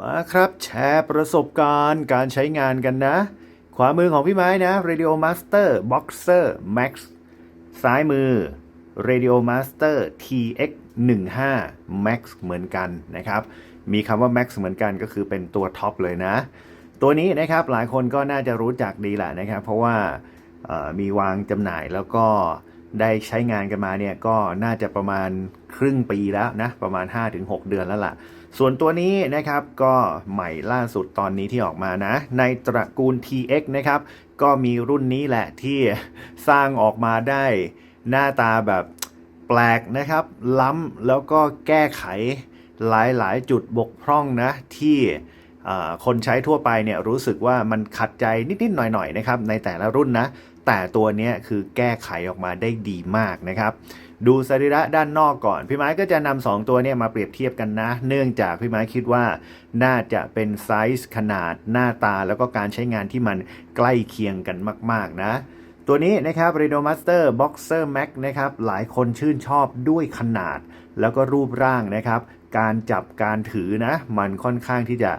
มาครับแชร์ประสบการณ์การใช้งานกันนะ ขวามือของพี่ไม้นะ Radio Master Boxer Max ซ้ายมือ Radio Master TX 15 Max เหมือนกันนะครับ มีคำว่า Max เหมือนกันก็คือเป็นตัวท็อปเลยนะ ตัวนี้นะครับหลายคนก็น่าจะรู้จักดีแหละนะครับ เพราะว่ามีวางจำหน่ายแล้วก็ได้ใช้งานกันมาเนี่ยก็น่าจะประมาณครึ่งปีแล้วนะ ประมาณ 5-6 เดือนแล้วล่ะ ส่วนตัวนี้นะครับก็ใหม่ล่าสุดตอนนี้ที่ออกมานะ ในตระกูล TX นะครับ ก็มีรุ่นนี้แหละที่สร้างออกมาได้หน้าตาแบบแปลกนะครับ ล้ำแล้วก็แก้ไขหลายๆ จุดบกพร่องนะที่คนใช้ทั่วไปเนี่ยรู้สึกว่ามันขัดใจนิด ๆ หน่อย ๆ นะครับ ในแต่ละรุ่นนะ แต่ตัวนี้คือแก้ไขออกมาได้ดีมากนะครับ ดูสรีระด้านนอกก่อน พี่ไม้ก็จะนำสองตัวเนี่ยมาเปรียบเทียบกันนะ เนื่องจากพี่ไม้คิดว่าน่าจะเป็นไซส์ขนาดหน้าตาแล้วก็การใช้งานที่มันใกล้เคียงกันมาก ๆ นะตัวนี้นะครับ r a d o Master Boxer Max นะครับ หลายคนชื่นชอบด้วยขนาด แล้วก็รูปร่างนะครับ การจับการถือนะ มันค่อนข้างที่จะ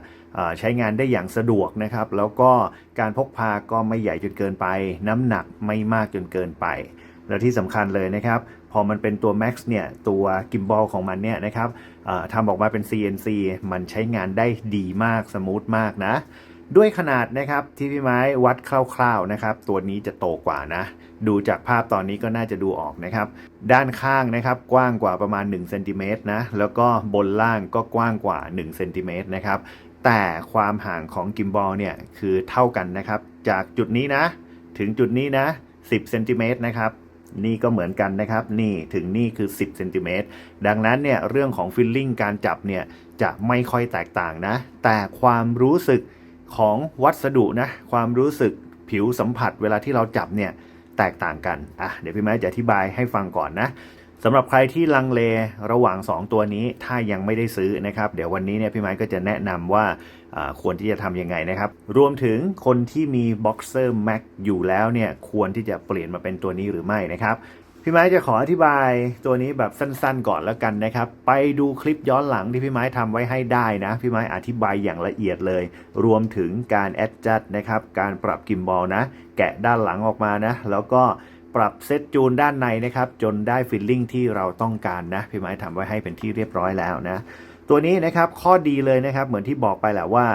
ใช้งานได้อย่างสะดวกนะครับ แล้วก็การพกพาก็ไม่ใหญ่จนเกินไป น้ำหนักไม่มากจนเกินไป และที่สำคัญเลยนะครับ พอมันเป็นตัว Max เนี่ย ตัวกิมบอลของมันเนี่ยนะครับทำออกมาเป็น CNC มันใช้งานได้ดีมาก สมูทมากนะ ด้วยขนาดนะครับที่พี่ไม้วัดคร่าวๆนะครับ ตัวนี้จะโตกว่านะ ดูจากภาพตอนนี้ก็น่าจะดูออกนะครับ ด้านข้างนะครับกว้างกว่าประมาณ1เซนติเมตรนะ แล้วก็บนล่างก็กว้างกว่า1เซนติเมตรนะครับแต่ความห่างของกิมบอลเนี่ยคือเท่ากันนะครับ จากจุดนี้นะ ถึงจุดนี้นะ 10เซนติเมตรนะครับ นี่ก็เหมือนกันนะครับ นี่ถึงนี่คือ 10เซนติเมตรดังนั้นเนี่ยเรื่องของฟิลลิ่งการจับเนี่ยจะไม่ค่อยแตกต่างนะ แต่ความรู้สึกของวัสดุนะ ความรู้สึกผิวสัมผัสเวลาที่เราจับเนี่ยแตกต่างกัน อะ เดี๋ยวพี่ไม้จะอธิบายให้ฟังก่อนนะสำหรับใครที่ลังเลระหว่าง 2 ตัวนี้ถ้ายังไม่ได้ซื้อนะครับ เดี๋ยววันนี้เนี่ยพี่ไม้ก็จะแนะนำว่าอ่า ควรที่จะทำยังไงนะครับ รวมถึงคนที่มี Boxer Max อยู่แล้วเนี่ยควรที่จะเปลี่ยนมาเป็นตัวนี้หรือไม่นะครับพี่ไม้จะขออธิบายตัวนี้แบบสั้นๆก่อนแล้วกันนะครับ ไปดูคลิปย้อนหลังที่พี่ไม้ทำไว้ให้ได้นะ พี่ไม้อธิบายอย่างละเอียดเลย รวมถึงการแอดจัดนะครับ การปรับกิมบอลนะ แกะด้านหลังออกมานะ แล้วก็ปรับเซตจูนด้านในนะครับ จนได้ฟิลลิ่งที่เราต้องการนะ พี่ไม้ทำไว้ให้เป็นที่เรียบร้อยแล้วนะ ตัวนี้นะครับข้อดีเลยนะครับเหมือนที่บอกไปแหละว่า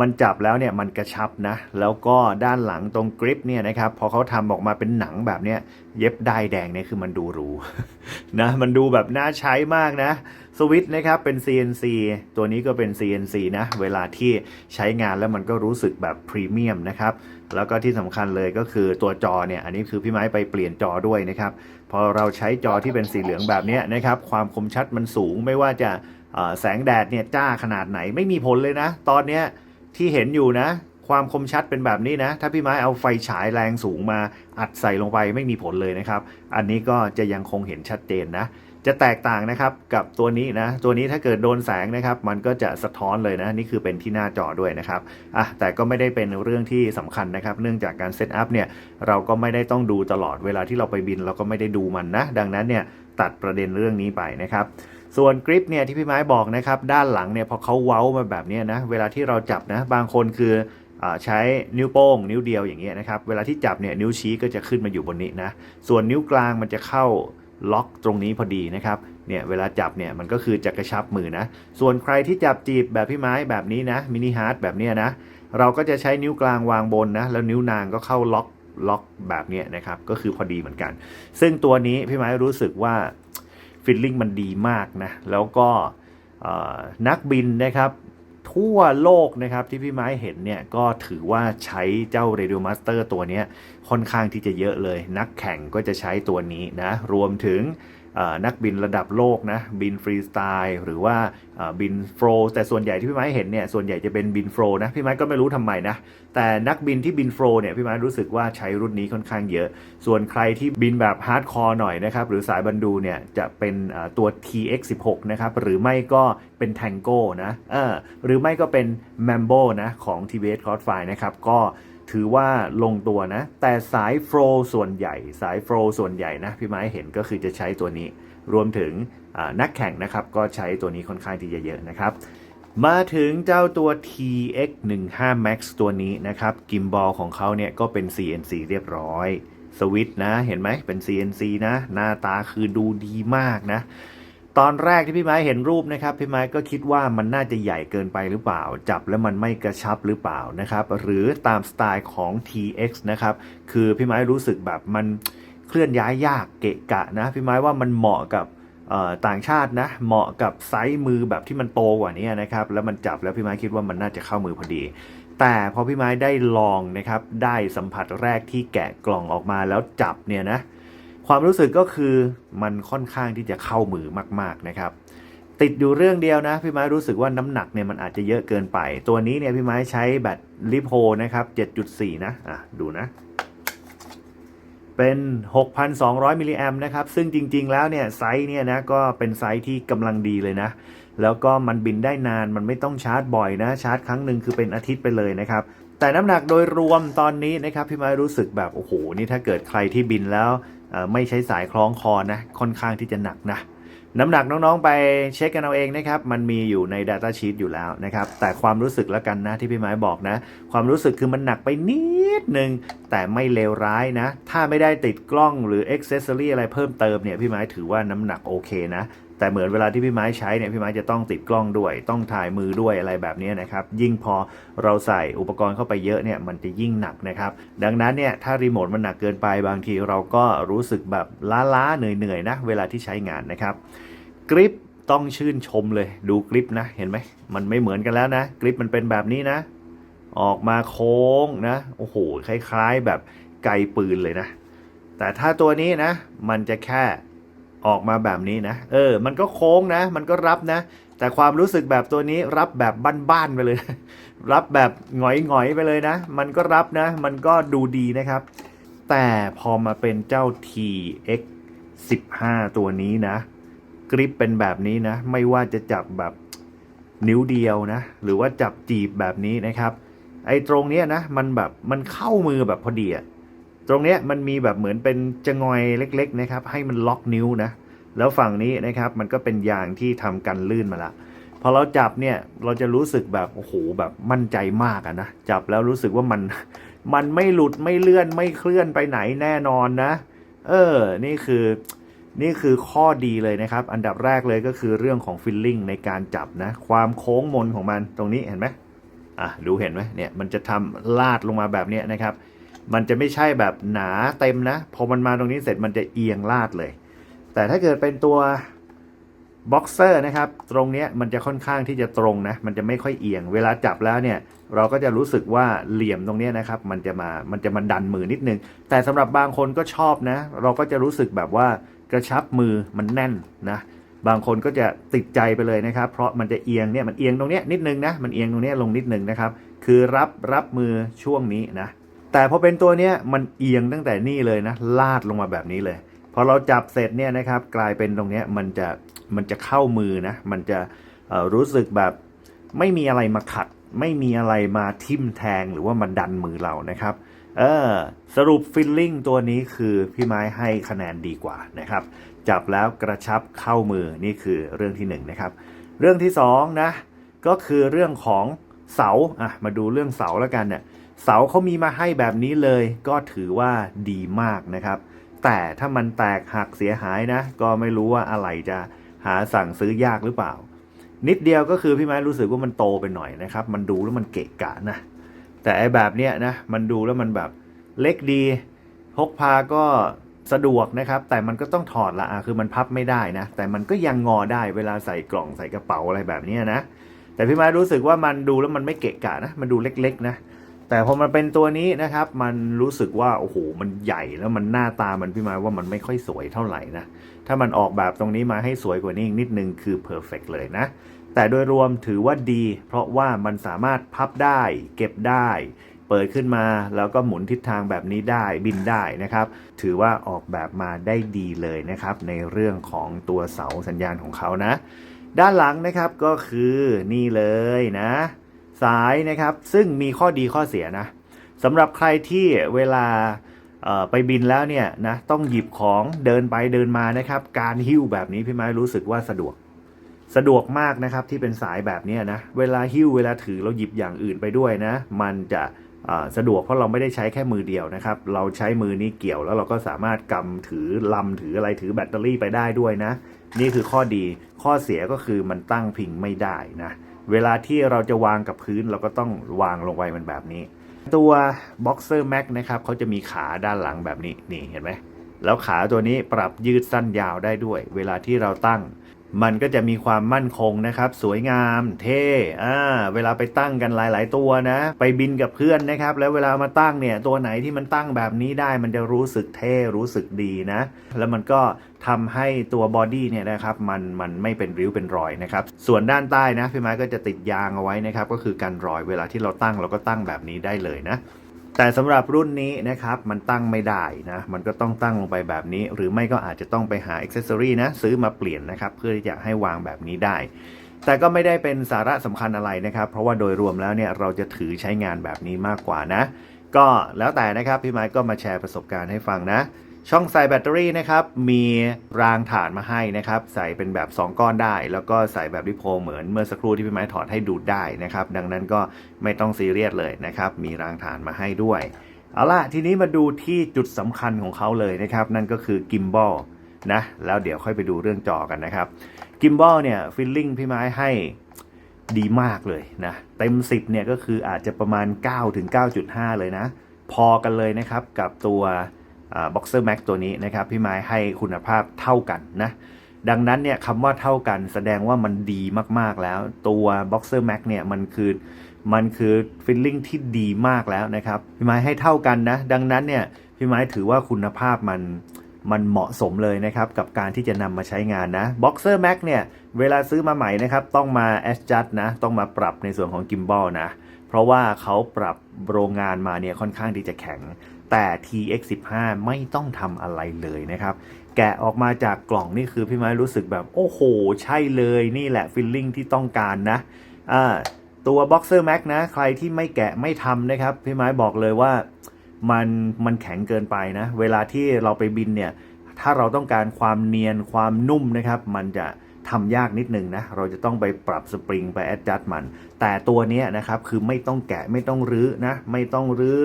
มันจับแล้วเนี่ยมันกระชับนะ แล้วก็ด้านหลังตรงกริปเนี่ยนะครับพอเขาทำออกมาเป็นหนังแบบเนี้ยเย็บได้แดงเนี่ยคือมันดูหรูนะมันดูแบบน่าใช้มากนะสวิตช์นะครับเป็น CNC ตัวนี้ก็เป็น CNC นะเวลาที่ใช้งานแล้วมันก็รู้สึกแบบพรีเมียมนะครับแล้วก็ที่สำคัญเลยก็คือตัวจอเนี่ยอันนี้คือพี่ไม้ไปเปลี่ยนจอด้วยนะครับพอเราใช้จอที่เป็นสีเหลืองแบบเนี้ยนะครับความคมชัดมันสูงไม่ว่าจะ แสงแดดเนี่ยจ้าขนาดไหนไม่มีผลเลยนะ ตอนเนี้ยที่เห็นอยู่นะ ความคมชัดเป็นแบบนี้นะ ถ้าพี่ไม้เอาไฟฉายแรงสูงมาอัดใส่ลงไปไม่มีผลเลยนะครับ อันนี้ก็จะยังคงเห็นชัดเจนนะ จะแตกต่างนะครับกับตัวนี้นะ ตัวนี้ถ้าเกิดโดนแสงนะครับ มันก็จะสะท้อนเลยนะ นี่คือเป็นที่หน้าจอด้วยนะครับอะแต่ก็ไม่ได้เป็นเรื่องที่สำคัญนะครับ เนื่องจากการเซตอัพเนี่ยเราก็ไม่ได้ต้องดูตลอดเวลาที่เราไปบิน เราก็ไม่ได้ดูมันนะ ดังนั้นเนี่ยตัดประเด็นเรื่องนี้ไปนะครับ ส่วนกริปเนี่ยที่พี่ไม้บอกนะครับด้านหลังเนี่ยพอเขาเว้ามาแบบนี้นะเวลาที่เราจับนะบางคนคือใช้นิ้วโป้ง นิ้วเดียวอย่างเงี้ยนะครับเวลาที่จับเนี่ยนิ้วชี้ก็จะขึ้นมาอยู่บนนี้นะส่วนนิ้วกลางมันจะเข้าล็อกตรงนี้พอดีนะครับเนี่ยเวลาจับเนี่ยมันก็คือจะกระชับมือนะส่วนใครที่จับจีบแบบพี่ไม้แบบนี้นะมินิฮาร์ดแบบเนี้ยนะเราก็จะใช้นิ้วกลางวางบนนะแล้วนิ้วนางก็เข้าล็อกล็อกแบบเนี้ยนะครับก็คือพอดีเหมือนกัน ซึ่งตัวนี้พี่ไม้รู้สึกว่า ฟิลลิ่งมันดีมากนะ แล้วก็นักบินนะครับทั่วโลกนะครับที่พี่ไม้เห็นเนี่ยก็ถือว่าใช้เจ้า Radio Master ตัวนี้ค่อนข้างที่จะเยอะเลย นักแข่งก็จะใช้ตัวนี้นะ รวมถึง นักบินระดับโลกนะบินฟรีสไตล์หรือว่าบินโฟลแต่ส่วนใหญ่ที่พี่ไม้เห็นเนี่ยส่วนใหญ่จะเป็นบินโฟลนะพี่ไม้ก็ไม่รู้ทำไมนะแต่นักบินที่บินโฟลเนี่ยพี่ไม้รู้สึกว่าใช้รุ่นนี้ค่อนข้างเยอะ ส่วนใครที่บินแบบฮาร์ดคอร์หน่อยนะครับหรือสายบันดูเนี่ยจะเป็นตัว TX16 นะครับหรือไม่ก็เป็น Tango นะเออหรือไม่ก็เป็น Mambo นะของ TBS Crossfire นะครับก็ ถือว่าลงตัวนะ แต่สายโฟลส่วนใหญ่ สายโฟลส่วนใหญ่นะพี่ไม้เห็นก็คือจะใช้ตัวนี้ รวมถึงนักแข่งนะครับ ก็ใช้ตัวนี้ค่อนข้างที่จะเยอะนะครับ มาถึงเจ้าตัว TX 1 5 Max ตัวนี้นะครับ กิมบอลของเขาเนี่ยก็เป็น CNC เรียบร้อยสวิตช์นะ เห็นไหมเป็น CNC นะ หน้าตาคือดูดีมากนะ ตอนแรกที่พี่ไม้เห็นรูปนะครับพี่ไม้ก็คิดว่ามันน่าจะใหญ่เกินไปหรือเปล่า จับแล้วมันไม่กระชับหรือเปล่านะครับ หรือตามสไตล์ของ TX นะครับ คือพี่ไม้รู้สึกแบบมันเคลื่อนย้ายยากเกะกะนะพี่ไม้ว่ามันเหมาะกับต่างชาตินะ เหมาะกับไซส์มือแบบที่มันโตกว่านี้นะครับ แล้วมันจับแล้วพี่ไม้คิดว่ามันน่าจะเข้ามือพอดี แต่พอพี่ไม้ได้ลองนะครับ ได้สัมผัสแรกที่แกะกล่องออกมาแล้วจับเนี่ยนะ ความรู้สึกก็คือมันค่อนข้างที่จะเข้ามือมาก ๆนะครับ ติดอยู่เรื่องเดียวนะพี่ไม้รู้สึกว่าน้ำหนักเนี่ยมันอาจจะเยอะเกินไป ตัวนี้เนี่ยพี่ไม้ใช้แบตลิโพนะครับ 7.4 นะอะดูนะ เป็น 6,200มิลลิแอมนะครับ ซึ่งจริง ๆ แล้วเนี่ยไซส์เนี่ยนะก็เป็นไซส์ที่กำลังดีเลยนะ แล้วก็มันบินได้นานมันไม่ต้องชาร์จบ่อยนะ ชาร์จครั้งหนึ่งคือเป็นอาทิตย์ไปเลยนะครับแต่น้ำหนักโดยรวมตอนนี้นะครับพี่ไม้รู้สึกแบบโอ้โหนี่ถ้าเกิดใครที่บินแล้ว ไม่ใช้สายคล้องคอนะค่อนข้างที่จะหนักนะน้ำหนักน้องๆไปเช็คกันเอาเองนะครับ มันมีอยู่ใน Data Sheet อยู่แล้วนะครับ แต่ความรู้สึกแล้วกันนะที่พี่ไม้บอกนะ ความรู้สึกคือมันหนักไปนิดนึง แต่ไม่เลวร้ายนะ ถ้าไม่ได้ติดกล้องหรืออ็อกเซสซอรี่อะไรเพิ่มเติมเนี่ย พี่ไม้ถือว่าน้ำหนักโอเคนะ แต่เหมือนเวลาที่พี่ไม้ใช้เนี่ยพี่ไม้จะต้องติดกล้องด้วย ต้องถ่ายมือด้วยอะไรแบบนี้นะครับ ยิ่งพอเราใส่อุปกรณ์เข้าไปเยอะเนี่ยมันจะยิ่งหนักนะครับ ดังนั้นเนี่ยถ้ารีโมทมันหนักเกินไปบางทีเราก็รู้สึกแบบล้าๆเหนื่อยๆนะเวลาที่ใช้งานนะครับกริปต้องชื่นชมเลยดูกริปนะเห็นไหมมันไม่เหมือนกันแล้วนะกริปมันเป็นแบบนี้นะ ออกมาโค้งนะโอ้โหคล้าย ๆ แบบไกลปืนเลยนะ แต่ถ้าตัวนี้นะ มันจะแค่ ออกมาแบบนี้นะ เออ มันก็โค้งนะ มันก็รับนะ แต่ความรู้สึกแบบตัวนี้รับแบบบ้านๆไปเลย รับแบบหงอยๆไปเลยนะ มันก็รับนะ มันก็ดูดีนะครับ แต่พอมาเป็นเจ้า TX 15 ตัวนี้นะ กริปเป็นแบบนี้นะ ไม่ว่าจะจับแบบนิ้วเดียวนะ หรือว่าจับจีบแบบนี้นะครับ ไอ้ตรงเนี้ยนะ มันแบบ มันเข้ามือแบบพอดีอะ ตรงเนี้ยมันมีแบบเหมือนเป็นจะงอยเล็กๆนะครับ ให้มันล็อกนิ้วนะ แล้วฝั่งนี้นะครับมันก็เป็นยางที่ทำกันลื่นมาละพอเราจับเนี่ยเราจะรู้สึกแบบโอ้โหแบบมั่นใจมากอะนะจับแล้วรู้สึกว่ามันมันไม่หลุดไม่เลื่อนไม่เคลื่อนไปไหนแน่นอนนะ เออ นี่คือนี่คือข้อดีเลยนะครับ อันดับแรกเลยก็คือเรื่องของฟิลลิ่งในการจับนะ ความโค้งมนของมันตรงนี้เห็นไหมอะดูเห็นไหมเนี่ยมันจะทำลาดลงมาแบบนี้นะครับ มันจะไม่ใช่แบบหนาเต็มนะ พอมันมาตรงนี้เสร็จมันจะเอียงลาดเลย แต่ถ้าเกิดเป็นตัวบ็อกเซอร์นะครับ ตรงเนี้ยมันจะค่อนข้างที่จะตรงนะ มันจะไม่ค่อยเอียง เวลาจับแล้วเนี่ย เราก็จะรู้สึกว่าเหลี่ยมตรงเนี้ยนะครับ มันจะมา มันจะมาดันมือนิดนึง แต่สำหรับบางคนก็ชอบนะ เราก็จะรู้สึกแบบว่ากระชับมือมันแน่นนะ บางคนก็จะติดใจไปเลยนะครับ เพราะมันจะเอียงเนี่ย มันเอียงตรงเนี้ยนิดนึงนะ มันเอียงตรงเนี้ยลงนิดนึงนะครับ คือรับรับมือช่วงนี้นะ แต่พอเป็นตัวเนี้ยมันเอียงตั้งแต่นี่เลยนะ ลาดลงมาแบบนี้เลย พอเราจับเสร็จเนี่ยนะครับ กลายเป็นตรงเนี้ยมันจะมันจะเข้ามือนะ มันจะรู้สึกแบบไม่มีอะไรมาขัด ไม่มีอะไรมาทิ่มแทงหรือว่ามาดันมือเรานะครับ เออสรุปฟิลลิ่งตัวนี้คือพี่ไม้ให้คะแนนดีกว่านะครับ จับแล้วกระชับเข้ามือนี่คือเรื่องที่หนึ่งนะครับ เรื่องที่สองนะก็คือเรื่องของเสาอะมาดูเรื่องเสาแล้วกันเนี่ย เสาเขามีมาให้แบบนี้เลยก็ถือว่าดีมากนะครับ แต่ถ้ามันแตกหักเสียหายนะ ก็ไม่รู้ว่าอะไรจะหาสั่งซื้อยากหรือเปล่า นิดเดียวก็คือพี่ไม้รู้สึกว่ามันโตไปหน่อยนะครับ มันดูแล้วมันเกะกะนะ แต่ไอ้แบบเนี้ยนะมันดูแล้วมันแบบเล็กดีพกพาก็สะดวกนะครับ แต่มันก็ต้องถอดละอะคือมันพับไม่ได้นะ แต่มันก็ยังงอได้เวลาใส่กล่องใส่กระเป๋าอะไรแบบนี้นะ แต่พี่ไม้รู้สึกว่ามันดูแล้วมันไม่เกะกะนะ มันดูเล็กๆนะ แต่พอมันเป็นตัวนี้นะครับ มันรู้สึกว่าโอ้โหมันใหญ่แล้วมันหน้าตามันพี่ม้ว่ามันไม่ค่อยสวยเท่าไหร่นะ ถ้ามันออกแบบตรงนี้มาให้สวยกว่านี้อีกนิดนึงคือเพอร์เฟกเลยนะ แต่โดยรวมถือว่าดี เพราะว่ามันสามารถพับได้ เก็บได้ เปิดขึ้นมาแล้วก็หมุนทิศทางแบบนี้ได้บินได้นะครับ ถือว่าออกแบบมาได้ดีเลยนะครับ ในเรื่องของตัวเสาสัญญาณของเขานะ ด้านหลังนะครับก็คือนี่เลยนะ สายนะครับ ซึ่งมีข้อดีข้อเสียนะสำหรับใครที่เวลาไปบินแล้วเนี่ยนะต้องหยิบของเดินไปเดินมานะครับ การหิ้วแบบนี้พี่ไม้รู้สึกว่าสะดวก สะดวกมากนะครับที่เป็นสายแบบนี้นะเวลาหิ้วเวลาถือเราหยิบอย่างอื่นไปด้วยนะ มันจะสะดวกเพราะเราไม่ได้ใช้แค่มือเดียวนะครับ เราใช้มือนี้เกี่ยวแล้วเราก็สามารถกำถือลำถืออะไรถือแบตเตอรี่ไปได้ด้วยนะ นี่คือข้อดีข้อเสียก็คือมันตั้งพิงไม่ได้นะ เวลาที่เราจะวางกับพื้นเราก็ต้องวางลงไปมันแบบนี้ ตัว Boxer Max นะครับเขาจะมีขาด้านหลังแบบนี้นี่เห็นไหมแล้วขาตัวนี้ปรับยืดสั้นยาวได้ด้วย เวลาที่เราตั้ง มันก็จะมีความมั่นคงนะครับ สวยงามเท่อ่าเวลาไปตั้งกันหลาย ๆ ตัวนะ ไปบินกับเพื่อนนะครับ แล้วเวลามาตั้งเนี่ยตัวไหนที่มันตั้งแบบนี้ได้ มันจะรู้สึกเท่รู้สึกดีนะ แล้วมันก็ทำให้ตัวบอดี้เนี่ยนะครับมันมันไม่เป็นริ้วเป็นรอยนะครับ ส่วนด้านใต้นะพี่ไม้ก็จะติดยางเอาไว้นะครับ ก็คือกันรอยเวลาที่เราตั้งเราก็ตั้งแบบนี้ได้เลยนะ แต่สำหรับรุ่นนี้นะครับมันตั้งไม่ได้นะมันก็ต้องตั้งลงไปแบบนี้ หรือไม่ก็อาจจะต้องไปหาอ็อกเซอรี่นะซื้อมาเปลี่ยนนะครับเพื่อที่จะให้วางแบบนี้ได้ แต่ก็ไม่ได้เป็นสาระสำคัญอะไรนะครับ เพราะว่าโดยรวมแล้วเนี่ยเราจะถือใช้งานแบบนี้มากกว่านะ ก็แล้วแต่นะครับพี่ไม้ก็มาแชร์ประสบการณ์ให้ฟังนะ ช่องใส่แบตเตอรี่นะครับ มีรางฐานมาให้นะครับ ใส่เป็นแบบ 2 ก้อนได้ แล้วก็ใส่แบบริโพเหมือนเมื่อสักครู่ที่พี่ไม้ถอดให้ดูดได้นะครับ ดังนั้นก็ไม่ต้องซีเรียสเลยนะครับ มีรางฐานมาให้ด้วย เอาล่ะ ทีนี้มาดูที่จุดสำคัญของเขาเลยนะครับ นั่นก็คือกิมบอลนะ แล้วเดี๋ยวค่อยไปดูเรื่องจอกันนะครับ กิมบอลเนี่ยฟิลลิ่งพี่ไม้ให้ดีมากเลยนะ เต็ม 10เนี่ยก็คืออาจจะประมาณ9ถึง9.5 เลยนะ พอกันเลยนะครับกับตัว บ็อกเซอร์แม็กตัวนี้นะครับพี่ไม้ให้คุณภาพเท่ากันนะดังนั้นเนี่ยคำว่าเท่ากันแสดงว่ามันดีมากๆแล้ว ตัว Boxer Max เนี่ยมันคือมันคือฟิลลิ่งที่ดีมากแล้วนะครับพี่ไม้ให้เท่ากันนะ ดังนั้นเนี่ยพี่ไม้ถือว่าคุณภาพมันมันเหมาะสมเลยนะครับกับการที่จะนำมาใช้งานนะ Boxer Max เนี่ยเวลาซื้อมาใหม่นะครับต้องมา adjust นะต้องมาปรับในส่วนของ gimbal นะเพราะว่าเขาปรับโรงงานมาเนี่ยค่อนข้างที่จะแข็ง แต่ TX15 ไม่ต้องทำอะไรเลยนะครับ แกะออกมาจากกล่องนี่คือพี่ไม้รู้สึกแบบ โอ้โห ใช่เลยนี่แหละฟิลลิ่งที่ต้องการนะอ่าตัว Boxer Max นะ ใครที่ไม่แกะไม่ทำนะครับ พี่ไม้บอกเลยว่ามันมันแข็งเกินไปนะ เวลาที่เราไปบินเนี่ย ถ้าเราต้องการความเนียนความนุ่มนะครับ มันจะทำยากนิดนึงนะ เราจะต้องไปปรับสปริงไปแอดจัดมัน แต่ตัวนี้นะครับ คือไม่ต้องแกะไม่ต้องรื้อนะ ไม่ต้องรื้อ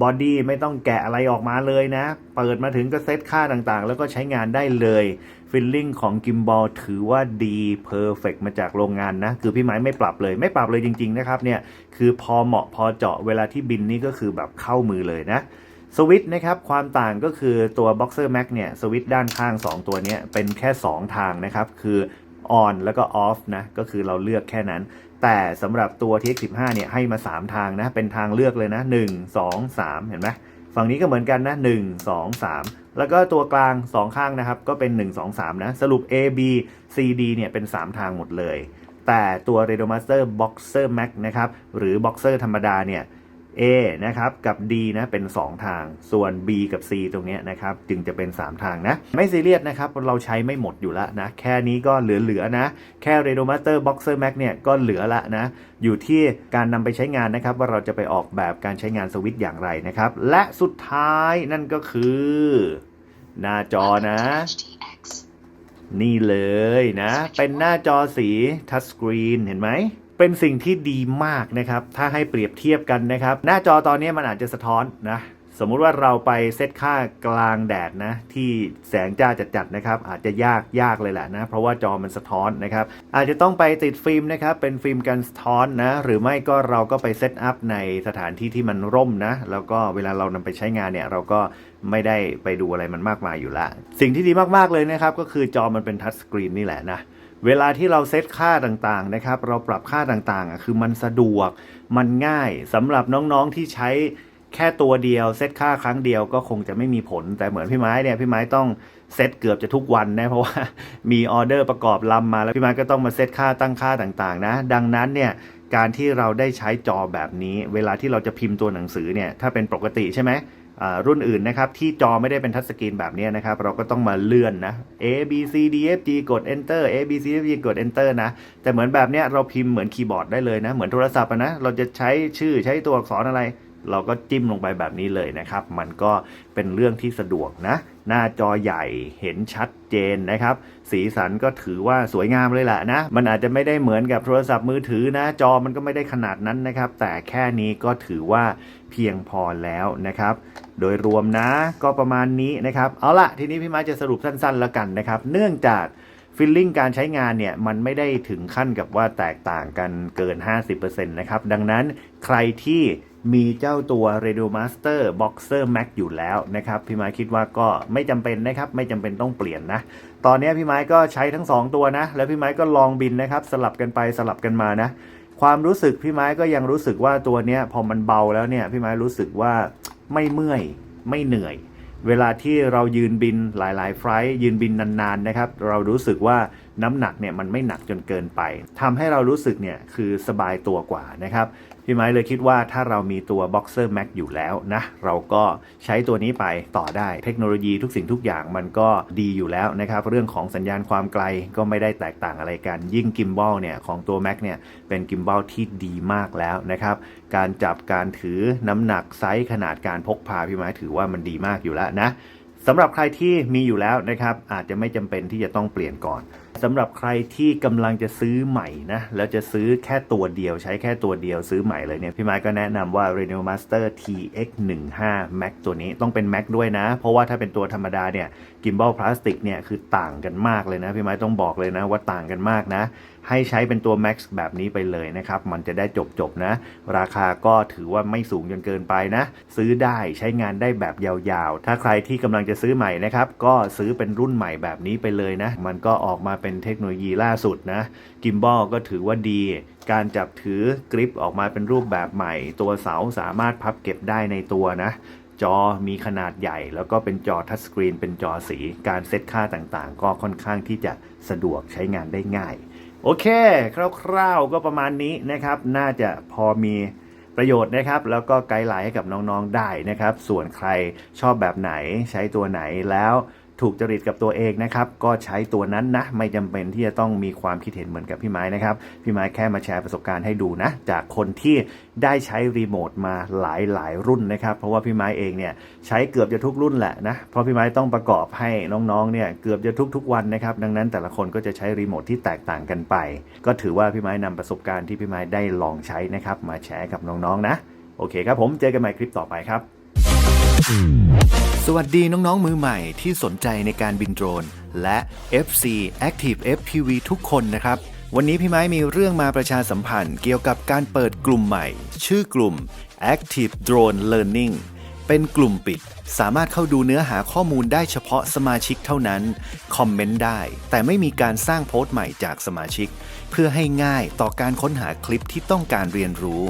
บอดี้ไม่ต้องแกะอะไรออกมาเลยนะ เปิดมาถึงก็เซตค่าต่างๆ แล้วก็ใช้งานได้เลย ฟิลลิ่งของกิมบอลถือว่าดีเพอร์เฟกมาจากโรงงานนะ คือพี่ไม้ไม่ปรับเลย ไม่ปรับเลยจริงๆนะครับเนี่ย คือพอเหมาะพอเจาะเวลาที่บินนี่ก็คือแบบเข้ามือเลยนะสวิตช์นะครับความต่างก็คือตัว Boxer Max เนี่ยสวิตช์ด้านข้าง 2 ตัวนี้เป็นแค่ 2 ทางนะครับ คือ on แล้วก็ off นะ ก็คือเราเลือกแค่นั้น แต่สำหรับตัว TX15 เนี่ยให้มา 3 ทางนะ เป็นทางเลือกเลยนะ 1 2 3 เห็นไหมฝั่งนี้ก็เหมือนกันนะ 1 2 3 แล้วก็ตัวกลาง 2 ข้างนะครับ ก็เป็น 1 2 3 นะ สรุป A B C D เนี่ยเป็น 3 ทางหมดเลย แต่ตัว r a d o Master Boxer Max นะครับ หรือ Boxer ธรรมดาเนี่ย A นะครับกับ D นะเป็น 2 ทาง ส่วน B กับ C ตรงนี้นะครับจึงจะเป็น 3 ทางนะ ไม่ซีเรียสนะครับ เราใช้ไม่หมดอยู่แล้วนะ แค่นี้ก็เหลือๆนะ แค่ r a d o Master Boxer Max เนี่ยก็เหลือละนะ อยู่ที่การนำไปใช้งานนะครับ ว่าเราจะไปออกแบบการใช้งานสวิตช์อย่างไรนะครับ และสุดท้ายนั่นก็คือ หน้าจอนะ นี่เลยนะ เป็นหน้าจอสีทัชสกรีนเห็นไหม เป็นสิ่งที่ดีมากนะครับ ถ้าให้เปรียบเทียบกันนะครับ หน้าจอตอนนี้มันอาจจะสะท้อนนะ สมมุติว่าเราไปเซตค่ากลางแดดนะ ที่แสงจ้าจัดๆนะครับ อาจจะยากยากเลยแหละนะ เพราะว่าจอมันสะท้อนนะครับ อาจจะต้องไปติดฟิล์มนะครับ เป็นฟิล์มกันสะท้อนนะ หรือไม่ก็เราก็ไปเซตอัพในสถานที่ที่มันร่มนะ แล้วก็เวลาเรานำไปใช้งานเนี่ย เราก็ไม่ได้ไปดูอะไรมันมากมายอยู่ละ สิ่งที่ดีมากๆเลยนะครับ ก็คือจอมันเป็นทัชสกรีนนี่แหละนะ เวลาที่เราเซตค่าต่างๆนะครับ เราปรับค่าต่างๆอะคือมันสะดวกมันง่ายสำหรับน้องๆที่ใช้แค่ตัวเดียวเซตค่าครั้งเดียวก็คงจะไม่มีผล แต่เหมือนพี่ไม้เนี่ยพี่ไม้ต้องเซตเกือบจะทุกวันนะเพราะว่ามีออเดอร์ประกอบลำมาแล้วพี่ไม้ก็ต้องมาเซตค่าตั้งค่าต่างๆ นะ ดังนั้นเนี่ยการที่เราได้ใช้จอแบบนี้ เวลาที่เราจะพิมพ์ตัวหนังสือเนี่ยถ้าเป็นปกติใช่ไหม รุ่นอื่นนะครับ ที่จอไม่ได้เป็นทัชสกรีนแบบนี้นะครับ เราก็ต้องมาเลื่อนนะ A B C D F G กด Enter A B C D F G กด Enter นะ แต่เหมือนแบบเนี้ยเราพิมพ์เหมือนคีย์บอร์ดได้เลยนะ เหมือนโทรศัพท์นะ เราจะใช้ชื่อใช้ตัวอักษรอะไร เราก็จิ้มลงไปแบบนี้เลยนะครับ มันก็เป็นเรื่องที่สะดวกนะ หน้าจอใหญ่เห็นชัดเจนนะครับ สีสันก็ถือว่าสวยงามเลยแหละนะ มันอาจจะไม่ได้เหมือนกับโทรศัพท์มือถือนะ จอมันก็ไม่ได้ขนาดนั้นนะครับ แต่แค่นี้ก็ถือว่าเพียงพอแล้วนะครับ โดยรวมนะก็ประมาณนี้นะครับ เอาละทีนี้พี่ม้จะสรุปสั้นๆแล้วกันนะครับ เนื่องจากฟิลลิ่งการใช้งานเนี่ยมันไม่ได้ถึงขั้นกับว่าแตกต่างกันเกิน 50%นะครับ ดังนั้นใครที่ มีเจ้าตัว Radio Master Boxer Max อยู่แล้วนะครับ พี่ไม้คิดว่าก็ไม่จำเป็นนะครับ ไม่จำเป็นต้องเปลี่ยนนะ ตอนนี้พี่ไม้ก็ใช้ทั้ง 2 ตัวนะ แล้วพี่ไม้ก็ลองบินนะครับ สลับกันไปสลับกันมานะ ความรู้สึกพี่ไม้ก็ยังรู้สึกว่าตัวเนี้ยพอมันเบาแล้วเนี่ย พี่ไม้รู้สึกว่าไม่เมื่อยไม่เหนื่อย เวลาที่เรายืนบินหลาย ๆ ไฟล์ยืนบินนาน ๆ นะครับ เรารู้สึกว่า น้ำหนักเนี่ยมันไม่หนักจนเกินไปทำให้เรารู้สึกเนี่ยคือสบายตัวกว่านะครับพี่ไม้เลยคิดว่าถ้าเรามีตัว Boxer Max อยู่แล้วนะเราก็ใช้ตัวนี้ไปต่อได้เทคโนโลยีทุกสิ่งทุกอย่างมันก็ดีอยู่แล้วนะครับเรื่องของสัญญาณความไกลก็ไม่ได้แตกต่างอะไรกัน ยิ่งกิมบอลเนี่ยของตัว Max เนี่ยเป็นกิมบอลที่ดีมากแล้วนะครับการจับการถือน้ำหนักไซส์ขนาดการพกพาพี่ไม้ถือว่ามันดีมากอยู่แล้วนะ สำหรับใครที่มีอยู่แล้วนะครับ อาจจะไม่จำเป็นที่จะต้องเปลี่ยนก่อนสำหรับใครที่กำลังจะซื้อใหม่นะแล้วจะซื้อแค่ตัวเดียวใช้แค่ตัวเดียวซื้อใหม่เลยเนี่ยพี่ไม้ก็แนะนำว่า Reno Master TX15 Max ตัวนี้ต้องเป็น Max ด้วยนะ เพราะว่าถ้าเป็นตัวธรรมดาเนี่ย กิมบอลพลาสติกเนี่ยคือต่างกันมากเลยนะพี่ไม้ต้องบอกเลยนะว่าต่างกันมากนะ ให้ใช้เป็นตัว Max แบบนี้ไปเลยนะครับ มันจะได้จบๆนะ ราคาก็ถือว่าไม่สูงจนเกินไปนะ ซื้อได้ใช้งานได้แบบยาวๆ ถ้าใครที่กำลังจะซื้อใหม่นะครับ ก็ซื้อเป็นรุ่นใหม่แบบนี้ไปเลยนะ มันก็ออกมาเป็นเทคโนโลยีล่าสุดนะกิมบอลก็ถือว่าดี การจับถือกริปออกมาเป็นรูปแบบใหม่ ตัวเสาสามารถพับเก็บได้ในตัวนะ จอมีขนาดใหญ่ แล้วก็เป็นจอทัชสกรีน เป็นจอสี การเซตค่าต่างๆ ก็ค่อนข้างที่จะสะดวกใช้งานได้ง่าย โอเค คร่าวๆก็ประมาณนี้นะครับ น่าจะพอมีประโยชน์นะครับ แล้วก็ไกด์ไลน์ให้กับน้องๆได้นะครับ ส่วนใครชอบแบบไหนใช้ตัวไหนแล้ว ถูกจริตกับตัวเองนะครับ ก็ใช้ตัวนั้นนะ ไม่จำเป็นที่จะต้องมีความคิดเห็นเหมือนกับพี่ไม้นะครับ พี่ไม้แค่มาแชร์ประสบการณ์ให้ดูนะ จากคนที่ได้ใช้รีโมทมาหลายหลายรุ่นนะครับ เพราะว่าพี่ไม้เองเนี่ยใช้เกือบจะทุกรุ่นแหละนะ เพราะพี่ไม้ต้องประกอบให้น้องๆเนี่ยเกือบจะทุกๆวันนะครับ ดังนั้นแต่ละคนก็จะใช้รีโมทที่แตกต่างกันไป ก็ถือว่าพี่ไม้นำประสบการณ์ที่พี่ไม้ได้ลองใช้นะครับ มาแชร์กับน้องๆนะ โอเคครับผม เจอกันใหม่คลิปต่อไปครับ สวัสดีน้อง ๆ มือใหม่ที่สนใจในการบินโดรน และ FC Active FPV ทุกคนนะครับ วันนี้พี่ไม้มีเรื่องมาประชาสัมพันธ์เกี่ยวกับการเปิดกลุ่มใหม่ ชื่อกลุ่ม Active Drone Learning เป็นกลุ่มปิด สามารถเข้าดูเนื้อหาข้อมูลได้เฉพาะสมาชิกเท่านั้น คอมเมนต์ได้ แต่ไม่มีการสร้างโพสต์ใหม่จากสมาชิก เพื่อให้ง่ายต่อการค้นหาคลิปที่ต้องการเรียนรู้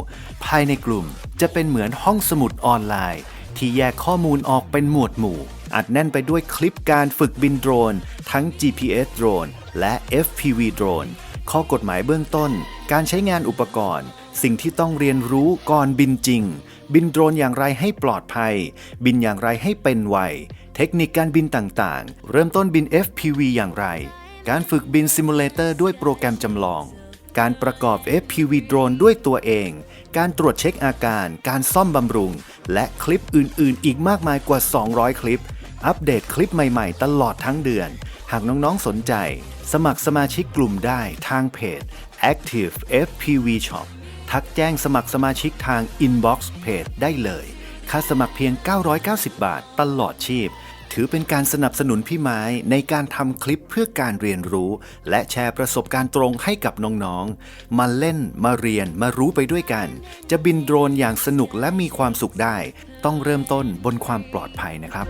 ภายในกลุ่มจะเป็นเหมือนห้องสมุดออนไลน์ ที่แยกข้อมูลออกเป็นหมวดหมู่ อัดแน่นไปด้วยคลิปการฝึกบินโดรน ทั้ง GPS โดรน และ FPV โดรน ข้อกฎหมายเบื้องต้น การใช้งานอุปกรณ์ สิ่งที่ต้องเรียนรู้ก่อนบินจริง บินโดรนอย่างไรให้ปลอดภัย บินอย่างไรให้เป็นไว เทคนิคการบินต่างๆ เริ่มต้นบิน FPV อย่างไร การฝึกบินซิมูเลเตอร์ด้วยโปรแกรมจำลอง การประกอบ FPV โดรนด้วยตัวเอง การตรวจเช็คอาการ การซ่อมบำรุง และคลิปอื่นๆ อีกมากมายกว่า 200 คลิป อัปเดตคลิปใหม่ๆ ตลอดทั้งเดือน หากน้องๆ สนใจ สมัครสมาชิกกลุ่มได้ทางเพจ Active FPV Shop ทักแจ้งสมัครสมาชิกทาง Inbox เพจได้เลย ค่าสมัครเพียง 990 บาท ตลอดชีพ ถือเป็นการสนับสนุนพี่ไม้ในการทำคลิปเพื่อการเรียนรู้ และแชร์ประสบการณ์ตรงให้กับน้องๆ มาเล่นมาเรียนมารู้ไปด้วยกัน จะบินโดรนอย่างสนุกและมีความสุขได้ ต้องเริ่มต้นบนความปลอดภัยนะครับ